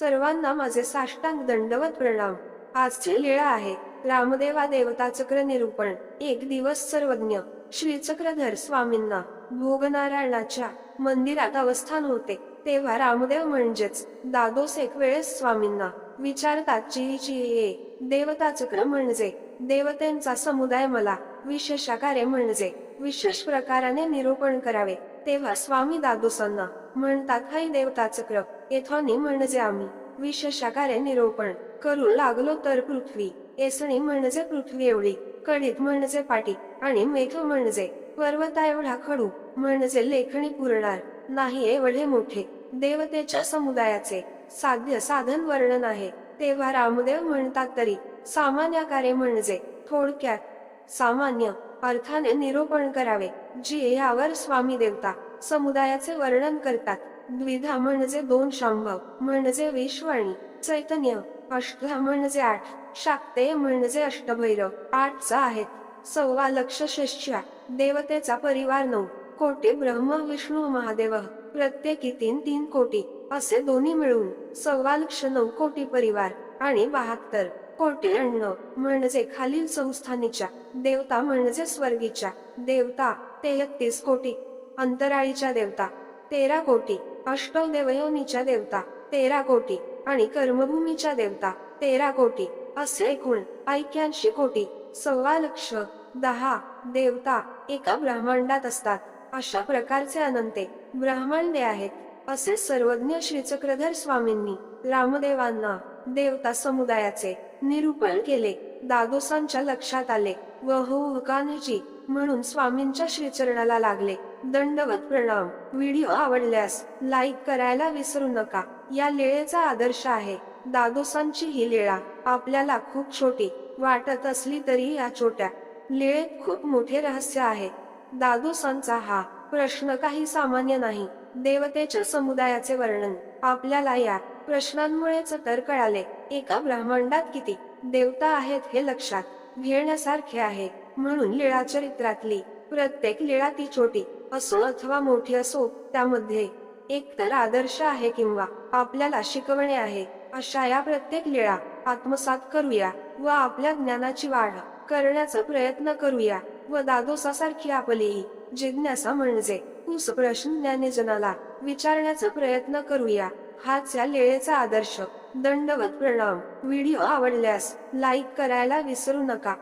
सर्वांना माझे साष्टांग दंडवत प्रणाम. आजची लीळा आहे. रामदेवा देवता चक्र निरूपण. एक दिवस सर्वज्ञ. श्री चक्रधर स्वामींना भोगनारायणाच्या मंदिरात अवस्थान होते. तेव्हा रामदेव म्हणजेच दादोस एक वेळेस स्वामींना विचारतात जी जी ये. देवता चक्र म्हणजे? देवतेंचा समुदाय मला विशेष आकारे म्हणजे. विशेष प्रकाराने निरूपण करावे. तेव्हा स्वामी दादोसांना म्हणतात हाय देवता चक्र येथोनी म्हणजे आम्ही विशेषाकारे निरोपण निरूपण करू लागलो तर पृथ्वी येसणी म्हणजे पृथ्वी एवढी कडीत म्हणजे पाटी आणि मेघ म्हणजे पर्वता एवढा खडू म्हणजे लेखणी पुरणार नाही एवढे मोठे देवतेच्या समुदायाचे साध्य साधन वर्णन आहे. तेव्हा रामदेव म्हणतात तरी सामान्याकारे म्हणजे थोडक्यात सामान्य अर्थाने निरूपण करावे जी यावर स्वामी देवता समुदायाचे वर्णन करतात. द्विधा म्हणजे दोन शंभव म्हणजे विश्वाणी चैतन्य अष्टधा म्हणजे आठ शाक्ते म्हणजे अष्टभैरव आठचा आहेत. सव्वा लक्ष शिष्या देवतेचा परिवार नऊ कोटी ब्रह्म विष्णू महादेव प्रत्येकी तीन तीन कोटी असे दोन्ही मिळून सव्वा लक्ष नऊ कोटी परिवार आणि बहात्तर. कोटी म्हणजे खालील संस्थानीच्या देवता म्हणजे स्वर्गीच्या देवता तेहतीस कोटी अंतराळीच्या देवता तेरा कोटी अष्टदेवयोनीच्या देवता तेरा कोटी आणि कर्मभूमीच्या देवता तेरा कोटी असे एकूण ऐक्याऐंशी कोटी सव्वा लक्ष दहा देवता एका ब्रह्मांडात असतात. अशा प्रकारचे अनंते ब्रह्मांडे आहेत. असे सर्वज्ञ श्रीचक्रधर स्वामींनी रामदेवांना देवता समुदायाचे निरूपण केले. दादोसांच्या लक्षात आले व हो कान्हजी म्हणून स्वामींच्या श्रीचरणाला लागले. दंडवत प्रणाम. व्हिडिओ आवडल्यास लाईक करायला विसरू नका. या लेळेचा आदर्श आहे. दादोसांची ही लेळा आपल्याला खूप छोटी वाटत असली तरी या छोट्या लेळेत खूप मोठे रहस्य आहे. दादोसांचा हा प्रश्न काही सामान्य नाही. देवतेच्या समुदायाचे वर्णन. आपल्याला या प्रश्नांमुळेच तर कळाले एका ब्रह्मांडात किती देवता आहेत हे लक्षात घेण्यासारखे आहे. म्हणून लीळा चरित्रातली प्रत्येक लीळा ती छोटी असो अथवा मोठी असो त्यामध्ये एक तर आदर्श आहे किंवा आपल्याला शिकवणे आहे अशा या प्रत्येक लीळा आत्मसात करूया व आपल्या ज्ञानाची वाढ करण्याचा प्रयत्न करूया व दादोसासारखी आपलीही जिज्ञासा म्हणजे कुस प्रश्न ज्ञानेजनाला विचारण्याचा प्रयत्न करूया. हाच या लेळेचा आदर्श. दंडवत प्रणाम. व्हिडिओ आवडल्यास लाईक करायला विसरू नका.